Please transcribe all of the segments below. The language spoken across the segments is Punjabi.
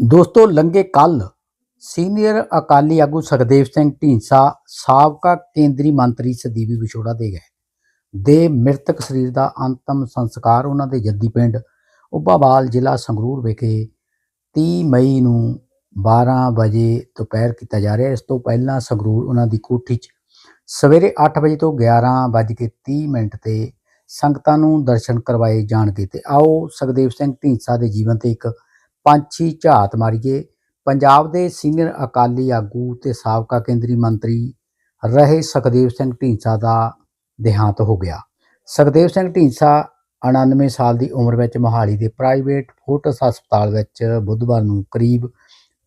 ਦੋਸਤੋ ਲੰਗੇ ਕੱਲ ਸੀਨੀਅਰ ਅਕਾਲੀ ਆਗੂ ਸੁਖਦੇਵ ਸਿੰਘ ਢੀਂਸਾ ਸਾਬਕਾ ਕੇਂਦਰੀ ਮੰਤਰੀ ਸਦੀਵੀ ਵਿਛੋੜਾ ਦੇ ਗਏ। ਦੇ ਮ੍ਰਿਤਕ ਸਰੀਰ ਦਾ ਅੰਤਮ ਸੰਸਕਾਰ ਉਹਨਾਂ ਦੇ ਜੱਦੀ ਪਿੰਡ ਉੱਭਾਵਾਲ ਜ਼ਿਲ੍ਹਾ ਸੰਗਰੂਰ ਵਿਖੇ 30 ਮਈ ਨੂੰ 12 ਵਜੇ ਦੁਪਹਿਰ ਕੀਤਾ ਜਾ ਰਿਹਾ। ਇਸ ਤੋਂ ਪਹਿਲਾਂ ਸੰਗਰੂਰ ਉਹਨਾਂ ਦੀ ਕੋਠੀ 'ਚ ਸਵੇਰੇ 8 ਵਜੇ ਤੋਂ 11 ਵੱਜ ਕੇ 30 ਮਿੰਟ ਤੇ ਸੰਗਤਾਂ ਨੂੰ ਦਰਸ਼ਨ ਕਰਵਾਏ ਜਾਣਗੇ। ਤੇ ਆਓ, ਸੁਖਦੇਵ ਸਿੰਘ ਢੀਂਸਾ ਦੇ ਜੀਵਨ ਤੇ ਇੱਕ ਪੰਛੀ ਝਾਤ ਮਾਰੀਏ। ਪੰਜਾਬ ਦੇ ਸੀਨੀਅਰ ਅਕਾਲੀ ਆਗੂ ਤੇ ਸਾਬਕਾ ਕੇਂਦਰੀ ਮੰਤਰੀ ਰਹੇ ਸੁਖਦੇਵ ਸਿੰਘ ਢੀਂਸਾ ਦਾ ਦੇਹਾਂਤ ਹੋ ਗਿਆ। ਸੁਖਦੇਵ ਸਿੰਘ ਢੀਂਸਾ 99 ਸਾਲ ਦੀ ਉਮਰ ਵਿੱਚ ਮੋਹਾਲੀ ਦੇ ਪ੍ਰਾਈਵੇਟ ਫੋਰਟਸ ਹਸਪਤਾਲ ਵਿੱਚ ਬੁੱਧਵਾਰ ਨੂੰ ਕਰੀਬ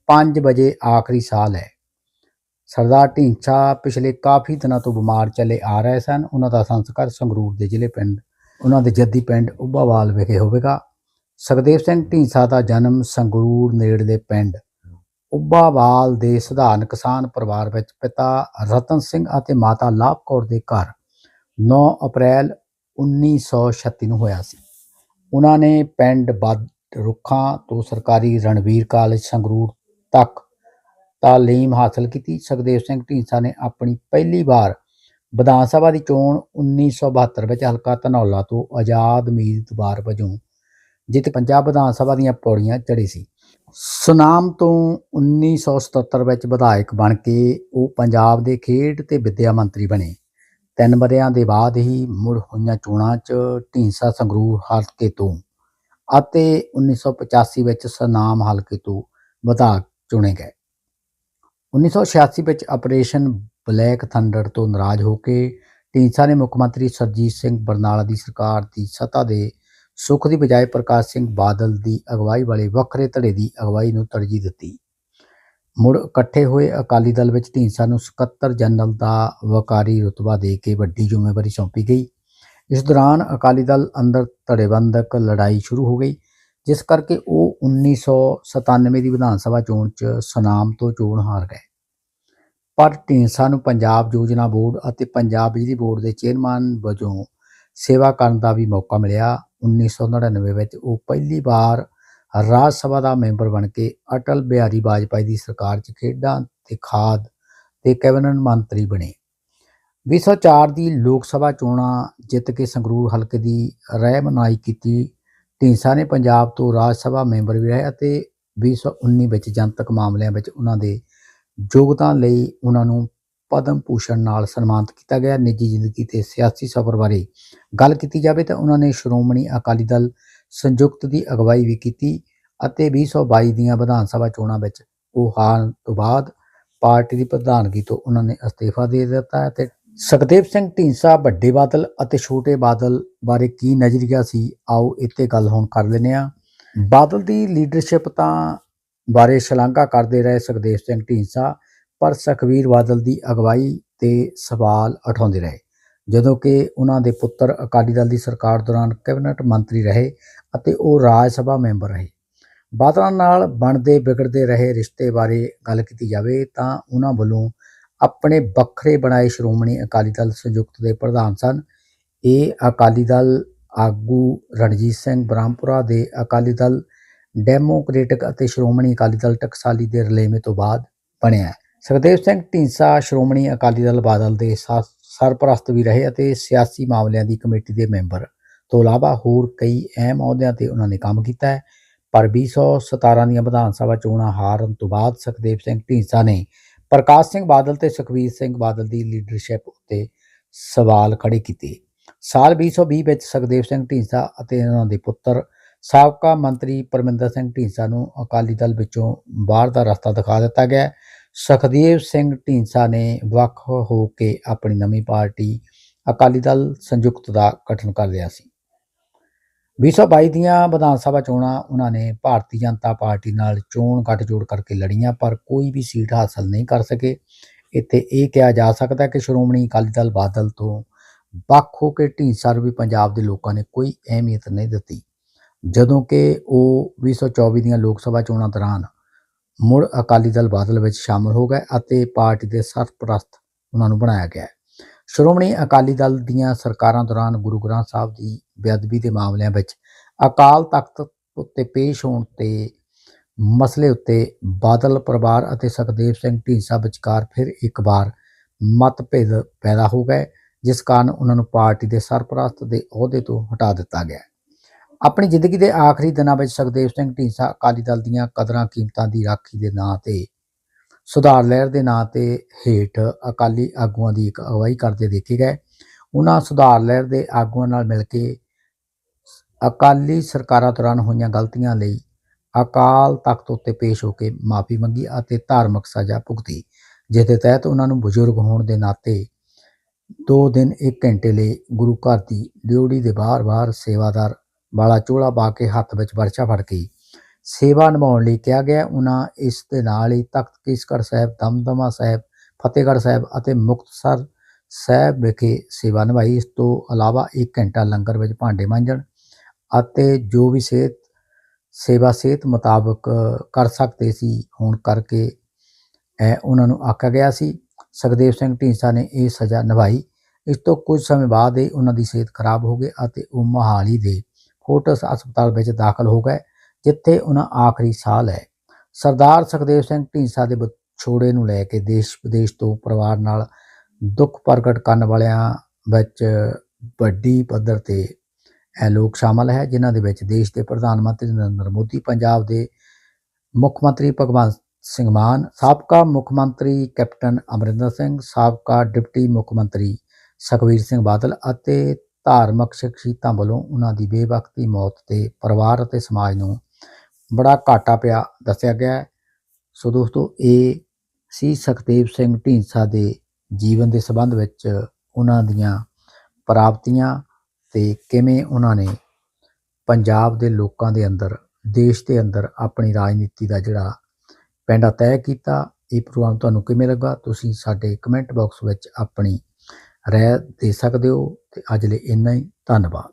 5 ਵਜੇ ਆਖਰੀ ਸਾਹ ਹੈ। ਸਰਦਾਰ ਢੀਂਸਾ ਪਿਛਲੇ ਕਾਫੀ ਦਿਨਾਂ ਤੋਂ ਬਿਮਾਰ ਚੱਲੇ ਆ ਰਹੇ ਸਨ। ਉਹਨਾਂ ਦਾ ਸੰਸਕਾਰ ਸੰਗਰੂਰ ਦੇ ਜ਼ਿਲ੍ਹੇ ਪਿੰਡ, ਉਹਨਾਂ ਦੇ ਜੱਦੀ ਪਿੰਡ ਉੱਭਾਵਾਲ ਵਿਖੇ ਹੋਵੇਗਾ। ਸੁਖਦੇਵ ਸਿੰਘ ਢੀਂਸਾ ਦਾ ਜਨਮ ਸੰਗਰੂਰ ਨੇੜਲੇ ਪਿੰਡ ਉੱਭਾਵਾਲ ਦੇ ਸਧਾਰਨ ਕਿਸਾਨ ਪਰਿਵਾਰ ਵਿੱਚ ਪਿਤਾ ਰਤਨ ਸਿੰਘ ਅਤੇ ਮਾਤਾ ਲਾਭ ਕੌਰ ਦੇ ਘਰ 9 ਅਪ੍ਰੈਲ 1936 ਨੂੰ ਹੋਇਆ ਸੀ। ਉਹਨਾਂ ਨੇ ਪਿੰਡ ਬੱਦ ਰੁੱਖਾਂ ਤੋਂ ਸਰਕਾਰੀ ਰਣਵੀਰ ਕਾਲਜ ਸੰਗਰੂਰ ਤੱਕ ਤਾਲੀਮ ਹਾਸਲ ਕੀਤੀ। ਸੁਖਦੇਵ ਸਿੰਘ ਢੀਂਸਾ ਨੇ ਆਪਣੀ ਪਹਿਲੀ ਵਾਰ ਵਿਧਾਨ ਸਭਾ ਦੀ ਚੋਣ 1972 ਵਿੱਚ ਹਲਕਾ ਧਨੌਲਾ ਤੋਂ ਆਜ਼ਾਦ ਉਮੀਦਵਾਰ ਵਜੋਂ ਜਿੱਥੇ ਪੰਜਾਬ ਵਿਧਾਨ ਸਭਾ ਦੀਆਂ ਪੌੜੀਆਂ ਚੜੀ ਸੀ। ਸੁਨਾਮ ਤੋਂ 1977 ਵਿੱਚ ਵਿਧਾਇਕ ਬਣ ਕੇ ਉਹ ਪੰਜਾਬ ਦੇ ਖੇਡ ਤੇ ਵਿੱਦਿਆ ਮੰਤਰੀ ਬਣੇ। ਤਿੰਨ ਵਰ੍ਹਿਆਂ ਦੇ ਬਾਅਦ ਹੀ ਮੁੜ ਹੋਈਆਂ ਚੋਣਾਂ 'ਚ ਢੀਂਸਾ ਸੰਗਰੂਰ ਹਲਕੇ ਤੋਂ ਅਤੇ 1985 ਵਿੱਚ ਸੁਨਾਮ ਹਲਕੇ ਤੋਂ ਵਿਧਾਇਕ ਚੁਣੇ ਗਏ। 1986 ਵਿੱਚ ਆਪਰੇਸ਼ਨ ਬਲੈਕ ਥੰਡਰ ਤੋਂ ਨਾਰਾਜ਼ ਹੋ ਕੇ ਢੀਂਸਾ ਨੇ ਮੁੱਖ ਮੰਤਰੀ ਸਰਜੀਤ ਸਿੰਘ ਬਰਨਾਲਾ ਦੀ ਸਰਕਾਰ ਦੀ ਸੱਤਾ ਦੇ ਸੁੱਖ ਦੀ ਬਜਾਏ ਪ੍ਰਕਾਸ਼ ਸਿੰਘ ਬਾਦਲ ਦੀ ਅਗਵਾਈ ਵਾਲੇ ਵੱਖਰੇ ਧੜੇ ਦੀ ਅਗਵਾਈ ਨੂੰ ਤਰਜੀਹ ਦਿੱਤੀ। ਮੁੜ ਇਕੱਠੇ ਹੋਏ ਅਕਾਲੀ ਦਲ ਵਿੱਚ ਢੀਂਸਾ ਨੂੰ ਸਕੱਤਰ ਜਨਰਲ ਦਾ ਵਕਾਰੀ ਰੁਤਬਾ ਦੇ ਕੇ ਵੱਡੀ ਜ਼ਿੰਮੇਵਾਰੀ ਸੌਂਪੀ ਗਈ। ਇਸ ਦੌਰਾਨ ਅਕਾਲੀ ਦਲ ਅੰਦਰ ਧੜੇਬੰਦਕ ਲੜਾਈ ਸ਼ੁਰੂ ਹੋ ਗਈ, ਜਿਸ ਕਰਕੇ ਉਹ 1997 ਦੀ ਵਿਧਾਨ ਸਭਾ ਚੋਣ 'ਚ ਸੁਨਾਮ ਤੋਂ ਚੋਣ ਹਾਰ ਗਏ। ਪਰ ਢੀਂਸਾ ਨੂੰ ਪੰਜਾਬ ਯੋਜਨਾ ਬੋਰਡ ਅਤੇ ਪੰਜਾਬ ਬਿਜਲੀ ਬੋਰਡ ਦੇ ਚੇਅਰਮੈਨ ਵਜੋਂ ਸੇਵਾ ਕਰਨ ਦਾ ਵੀ ਮੌਕਾ ਮਿਲਿਆ। 1999 ਵਿੱਚ ਉਹ ਪਹਿਲੀ ਵਾਰ ਰਾਜ ਸਭਾ ਦਾ ਮੈਂਬਰ ਬਣ ਕੇ ਅਟਲ ਬਿਹਾਰੀ ਵਾਜਪਾਈ ਦੀ ਸਰਕਾਰ 'ਚ ਖੇਡਾਂ ਤੇ ਖਾਦ ਤੇ ਕੈਬਨਿਟ ਮੰਤਰੀ ਬਣੇ। 2004 ਦੀ ਲੋਕ ਸਭਾ ਚੋਣਾਂ ਜਿੱਤ ਕੇ ਸੰਗਰੂਰ ਹਲਕੇ ਦੀ ਰਹਿਮਨਾਈ ਕੀਤੀ। ਢੀਂਸਾ ਨੇ ਪੰਜਾਬ ਤੋਂ ਰਾਜ ਸਭਾ ਮੈਂਬਰ ਵੀ ਰਹੇ ਅਤੇ 2019 ਵਿੱਚ ਜਨਤਕ ਮਾਮਲਿਆਂ ਵਿੱਚ ਉਹਨਾਂ ਦੇ ਯੋਗਦਾਨ ਲਈ ਉਹਨਾਂ ਨੂੰ ਪਦਮ ਭੂਸ਼ਣ ਨਾਲ ਸਨਮਾਨਿਤ ਕੀਤਾ ਗਿਆ। ਨਿੱਜੀ ਜ਼ਿੰਦਗੀ ਤੇ ਸਿਆਸੀ ਸਫ਼ਰ ਬਾਰੇ ਗੱਲ ਕੀਤੀ ਜਾਵੇ ਤਾਂ ਉਹਨਾਂ ਨੇ ਸ਼੍ਰੋਮਣੀ ਅਕਾਲੀ ਦਲ ਸੰਯੁਕਤ ਦੀ ਅਗਵਾਈ ਵੀ ਕੀਤੀ ਅਤੇ 2022 ਦੀਆਂ ਵਿਧਾਨ ਸਭਾ ਚੋਣਾਂ ਵਿੱਚ ਉਹ ਹਾਰਨ ਤੋਂ ਬਾਅਦ ਪਾਰਟੀ ਦੀ ਪ੍ਰਧਾਨਗੀ ਤੋਂ ਉਹਨਾਂ ਨੇ ਅਸਤੀਫਾ ਦੇ ਦਿੱਤਾ ਅਤੇ ਸੁਖਦੇਵ ਸਿੰਘ ਢੀਂਸਾ ਵੱਡੇ ਬਾਦਲ ਅਤੇ ਛੋਟੇ ਬਾਦਲ ਬਾਰੇ ਕੀ ਨਜ਼ਰੀਆ ਸੀ? ਆਓ ਇੱਥੇ ਗੱਲ ਹੁਣ ਕਰ ਲੈਂਦੇ ਹਾਂ। ਬਾਦਲ ਦੀ ਲੀਡਰਸ਼ਿਪ ਤਾਂ ਬਾਰੇ ਸ਼ਲਾਘਾ ਕਰਦੇ ਰਹੇ ਸੁਖਦੇਵ ਸਿੰਘ ਢੀਂਸਾ ਪਰ ਸੁਖਬੀਰ ਬਾਦਲ ਦੀ ਅਗਵਾਈ ਤੇ ਸਵਾਲ ਉਠਾਉਂਦੇ ਰਹੇ। ਜਦੋਂ ਕਿ ਉਹਨਾਂ ਦੇ ਪੁੱਤਰ ਅਕਾਲੀ ਦਲ ਦੀ ਸਰਕਾਰ ਦੌਰਾਨ ਕੈਬਨਿਟ ਮੰਤਰੀ ਰਹੇ ਅਤੇ ਉਹ ਰਾਜ ਸਭਾ ਮੈਂਬਰ ਰਹੇ। ਬਾਦਲਾਂ ਨਾਲ ਬਣਦੇ ਵਿਗੜਦੇ ਰਹੇ ਰਿਸ਼ਤੇ ਬਾਰੇ ਗੱਲ ਕੀਤੀ ਜਾਵੇ ਤਾਂ ਉਹਨਾਂ ਵੱਲੋਂ ਆਪਣੇ ਵੱਖਰੇ ਬਣਾਏ ਸ਼੍ਰੋਮਣੀ ਅਕਾਲੀ ਦਲ ਸੰਯੁਕਤ ਦੇ ਪ੍ਰਧਾਨ ਸਨ। ਇਹ ਅਕਾਲੀ ਦਲ ਆਗੂ ਰਣਜੀਤ ਸਿੰਘ ਬ੍ਰਹਮਪੁਰਾ ਦੇ ਅਕਾਲੀ ਦਲ, ਡੈਮੋਕ੍ਰੈਟਿਕ ਅਤੇ ਸ਼੍ਰੋਮਣੀ ਅਕਾਲੀ ਦਲ ਟਕਸਾਲੀ ਦੇ ਰਲੇਵੇਂ ਤੋਂ ਬਾਅਦ ਬਣਿਆ ਹੈ। ਸੁਖਦੇਵ ਸਿੰਘ ਢੀਂਸਾ ਸ਼੍ਰੋਮਣੀ ਅਕਾਲੀ ਦਲ ਬਾਦਲ ਦੇ ਸਾ- ਸਰਪ੍ਰਸਤ ਵੀ ਰਹੇ ਅਤੇ ਸਿਆਸੀ ਮਾਮਲਿਆਂ ਦੀ ਕਮੇਟੀ ਦੇ ਮੈਂਬਰ। ਤੋਂ ਇਲਾਵਾ ਹੋਰ ਕਈ ਅਹਿਮ ਅਹੁਦਿਆਂ ਤੇ ਉਹਨਾਂ ਨੇ ਕੰਮ ਕੀਤਾ ਹੈ। ਪਰ 2017 ਦੀਆਂ ਵਿਧਾਨ ਸਭਾ ਚੋਣਾਂ ਹਾਰਨ ਤੋਂ ਬਾਅਦ ਸੁਖਦੇਵ ਸਿੰਘ ਢੀਂਸਾ ਨੇ ਪ੍ਰਕਾਸ਼ ਸਿੰਘ ਬਾਦਲ ਤੇ ਸੁਖਬੀਰ ਸਿੰਘ ਬਾਦਲ ਦੀ ਲੀਡਰਸ਼ਿਪ ਉੱਤੇ ਸਵਾਲ ਖੜੇ ਕੀਤੇ। ਸਾਲ 2020 ਵਿੱਚ ਸੁਖਦੇਵ ਸਿੰਘ ਢੀਂਸਾ ਅਤੇ ਉਹਨਾਂ ਦੇ ਪੁੱਤਰ ਸਾਬਕਾ ਮੰਤਰੀ ਪਰਮਿੰਦਰ ਸਿੰਘ ਢੀਂਸਾ ਨੂੰ ਅਕਾਲੀ ਦਲ ਵਿੱਚੋਂ ਬਾਹਰ ਦਾ ਰਸਤਾ ਦਿਖਾ ਦਿੱਤਾ ਗਿਆ। ਸੁਖਦੇਵ ਸਿੰਘ ਢੀਂਸਾ ਨੇ ਵੱਖ ਹੋ ਕੇ ਆਪਣੀ ਨਵੀਂ ਪਾਰਟੀ ਅਕਾਲੀ ਦਲ ਸੰਯੁਕਤ ਦਾ ਗਠਨ ਕਰ ਲਿਆ ਸੀ। 2022 ਦੀਆਂ ਵਿਧਾਨ ਸਭਾ ਚੋਣਾਂ ਉਹਨਾਂ ਨੇ ਭਾਰਤੀ ਜਨਤਾ ਪਾਰਟੀ ਨਾਲ ਚੋਣ ਗੱਠਜੋੜ ਕਰਕੇ ਲੜੀਆਂ, ਪਰ ਕੋਈ ਵੀ ਸੀਟ ਹਾਸਲ ਨਹੀਂ ਕਰ ਸਕੇ। ਇੱਥੇ ਇਹ ਕਿਹਾ ਜਾ ਸਕਦਾ ਕਿ ਸ਼੍ਰੋਮਣੀ ਅਕਾਲੀ ਦਲ ਬਾਦਲ ਤੋਂ ਵੱਖ ਹੋ ਕੇ ਢੀਂਸਾ ਨੂੰ ਵੀ ਪੰਜਾਬ ਦੇ ਲੋਕਾਂ ਨੇ ਕੋਈ ਅਹਿਮੀਅਤ ਨਹੀਂ ਦਿੱਤੀ। ਜਦੋਂ ਕਿ ਉਹ 2024 ਦੀਆਂ ਲੋਕ ਸਭਾ ਚੋਣਾਂ ਦੌਰਾਨ ਮੁੜ ਅਕਾਲੀ ਦਲ ਬਾਦਲ ਵਿੱਚ ਸ਼ਾਮਲ ਹੋ ਗਏ ਅਤੇ ਪਾਰਟੀ ਦੇ ਸਰਪ੍ਰਸਤ ਉਹਨਾਂ ਨੂੰ ਬਣਾਇਆ ਗਿਆ। ਸ਼੍ਰੋਮਣੀ ਅਕਾਲੀ ਦਲ ਦੀਆਂ ਸਰਕਾਰਾਂ ਦੌਰਾਨ ਗੁਰੂ ਗ੍ਰੰਥ ਸਾਹਿਬ ਦੀ ਬੇਅਦਬੀ ਦੇ ਮਾਮਲਿਆਂ ਵਿੱਚ ਅਕਾਲ ਤਖਤ ਉੱਤੇ ਪੇਸ਼ ਹੋਣ ਤੇ ਮਸਲੇ ਉੱਤੇ ਬਾਦਲ ਪਰਿਵਾਰ ਅਤੇ ਸੁਖਦੇਵ ਸਿੰਘ ਢੀਂਡਸਾ ਵਿਚਕਾਰ ਫਿਰ ਇੱਕ ਵਾਰ ਮਤਭੇਦ ਪੈਦਾ ਹੋ ਗਏ, ਜਿਸ ਕਾਰਨ ਉਹਨਾਂ ਨੂੰ ਪਾਰਟੀ ਦੇ ਸਰਪ੍ਰਸਤ ਦੇ ਅਹੁਦੇ ਤੋਂ ਹਟਾ ਦਿੱਤਾ ਗਿਆ। ਆਪਣੀ ਜ਼ਿੰਦਗੀ ਦੇ ਆਖਰੀ ਦਿਨਾਂ ਵਿੱਚ ਸੁਖਦੇਵ ਸਿੰਘ ਢੀਂਡਸਾ ਅਕਾਲੀ ਦਲ ਦੀਆਂ ਕਦਰਾਂ ਕੀਮਤਾਂ ਦੀ ਰਾਖੀ ਦੇ ਨਾਂ ਤੇ ਸੁਧਾਰ ਲਹਿਰ ਦੇ ਨਾਂ ਤੇ ਹੇਠ ਅਕਾਲੀ ਆਗੂਆਂ ਦੀ ਇੱਕ ਅਗਵਾਈ ਕਰਦੇ ਦੇਖੇ ਗਏ। ਉਹਨਾਂ ਸੁਧਾਰ ਲਹਿਰ ਦੇ ਆਗੂਆਂ ਨਾਲ ਮਿਲ ਕੇ ਅਕਾਲੀ ਸਰਕਾਰਾਂ ਦੌਰਾਨ ਹੋਈਆਂ ਗਲਤੀਆਂ ਲਈ ਅਕਾਲ ਤਖਤ ਉੱਤੇ ਪੇਸ਼ ਹੋ ਕੇ ਮਾਫੀ ਮੰਗੀ ਅਤੇ ਧਾਰਮਿਕ ਸਜ਼ਾ ਭੁਗਤੀ ਜਿਸ ਦੇ ਤਹਿਤ ਉਹਨਾਂ ਨੂੰ ਬਜ਼ੁਰਗ ਹੋਣ ਦੇ ਨਾਤੇ ਦੋ ਦਿਨ ਇੱਕ ਘੰਟੇ ਲਈ ਗੁਰੂ ਘਰ ਦੀ ਡਿਊਟੀ ਦੇ ਬਾਹਰ-ਬਾਹਰ ਸੇਵਾਦਾਰ ਵਾਲਾ ਚੋਲਾ ਪਾ ਕੇ ਹੱਥ ਵਿੱਚ ਵਰਛਾ ਫੜ ਕੇ ਸੇਵਾ ਨਿਭਾਉਣ ਲਈ ਕਿਹਾ ਗਿਆ। ਉਹਨਾਂ ਇਸ ਦੇ ਨਾਲ ਹੀ ਤਖਤ ਕੇਸਗੜ੍ਹ ਸਾਹਿਬ, ਦਮਦਮਾ ਸਾਹਿਬ, ਫਤਿਹਗੜ੍ਹ ਸਾਹਿਬ ਅਤੇ ਮੁਕਤਸਰ ਸਾਹਿਬ ਵਿਖੇ ਸੇਵਾ ਨਿਭਾਈ। ਇਸ ਤੋਂ ਇਲਾਵਾ 1 ਘੰਟਾ ਲੰਗਰ ਵਿੱਚ ਭਾਂਡੇ ਮਾਂਜਣ ਅਤੇ ਜੋ ਵੀ ਸਿਹਤ, ਸੇਵਾ ਸਿਹਤ ਮੁਤਾਬਕ ਕਰ ਸਕਦੇ ਸੀ, ਹੋਣ ਕਰਕੇ ਉਹਨਾਂ ਨੂੰ ਆਖਿਆ ਗਿਆ ਸੀ। ਸੁਖਦੇਵ ਸਿੰਘ ਢੀਂਡਸਾ ਨੇ ਇਹ ਸਜ਼ਾ ਨਿਭਾਈ। ਇਸ ਤੋਂ ਕੁਝ ਸਮੇਂ ਬਾਅਦ ਹੀ ਉਹਨਾਂ ਦੀ ਸਿਹਤ ਖਰਾਬ ਹੋ ਗਈ ਅਤੇ ਉਹ ਮੋਹਾਲੀ ਦੇ ਫੋਰਟਸ ਹਸਪਤਾਲ ਵਿੱਚ ਦਾਖਲ ਹੋ ਗਏ, ਜਿੱਥੇ ਉਹਨਾਂ ਆਖਰੀ ਸਾਹ ਲਏ ਸਰਦਾਰ ਸੁਖਦੇਵ ਸਿੰਘ ਢੀਂਡਸਾ ਦੇ ਵਿਛੋੜੇ ਨੂੰ ਲੈ ਕੇ ਦੇਸ਼ ਵਿਦੇਸ਼ ਤੋਂ ਪਰਿਵਾਰ ਨਾਲ ਦੁੱਖ ਪ੍ਰਗਟ ਕਰਨ ਵਾਲਿਆਂ ਵਿੱਚ ਵੱਡੀ ਪੱਧਰ ਤੇ ਇਹ ਲੋਕ ਸ਼ਾਮਲ ਹੈ, ਜਿਨ੍ਹਾਂ ਦੇ ਵਿੱਚ ਦੇਸ਼ ਦੇ ਪ੍ਰਧਾਨ ਮੰਤਰੀ ਨਰਿੰਦਰ ਮੋਦੀ, ਪੰਜਾਬ ਦੇ ਮੁੱਖ ਮੰਤਰੀ ਭਗਵੰਤ ਸਿੰਘ ਮਾਨ, ਸਾਬਕਾ ਮੁੱਖ ਮੰਤਰੀ ਕੈਪਟਨ ਅਮਰਿੰਦਰ ਸਿੰਘ, ਸਾਬਕਾ ਡਿਪਟੀ ਮੁੱਖ ਮੰਤਰੀ ਸੁਖਬੀਰ ਸਿੰਘ ਬਾਦਲ ਅਤੇ ਧਾਰਮਿਕ ਸ਼ਖਸੀਅਤਾਂ ਵੱਲੋਂ ਉਹਨਾਂ ਦੀ ਬੇਵਕਤੀ, ਮੌਤ ਤੇ ਪਰਿਵਾਰ ਅਤੇ ਸਮਾਜ ਨੂੰ ਬੜਾ ਘਾਟਾ ਪਿਆ ਦੱਸਿਆ ਗਿਆ ਹੈ। ਸੋ ਦੋਸਤੋ, ਇਹ ਸੀ ਸੁਖਦੇਵ ਸਿੰਘ ਢੀਂਡਸਾ ਦੇ ਜੀਵਨ ਦੇ ਸੰਬੰਧ ਵਿੱਚ ਉਹਨਾਂ ਦੀਆਂ ਪ੍ਰਾਪਤੀਆਂ ਤੇ ਕਿਵੇਂ ਉਹਨਾਂ ਨੇ ਪੰਜਾਬ ਦੇ ਲੋਕਾਂ ਦੇ ਅੰਦਰ, ਦੇਸ਼ ਦੇ ਅੰਦਰ ਆਪਣੀ ਰਾਜਨੀਤੀ ਦਾ ਜਿਹੜਾ ਪੈਂਡਾ ਤੈਅ ਕੀਤਾ, ਇਹ ਪ੍ਰੋਗਰਾਮ ਤੁਹਾਨੂੰ ਕਿਵੇਂ ਲੱਗਾ? ਤੁਸੀਂ ਸਾਡੇ ਕਮੈਂਟ ਬਾਕਸ ਵਿੱਚ ਆਪਣੀ ਰਾਏ ਦੇ ਸਕਦੇ ਹੋ ਤੇ ਅੱਜ ਲਈ ਇੰਨਾ ਹੀ। ਧੰਨਵਾਦ।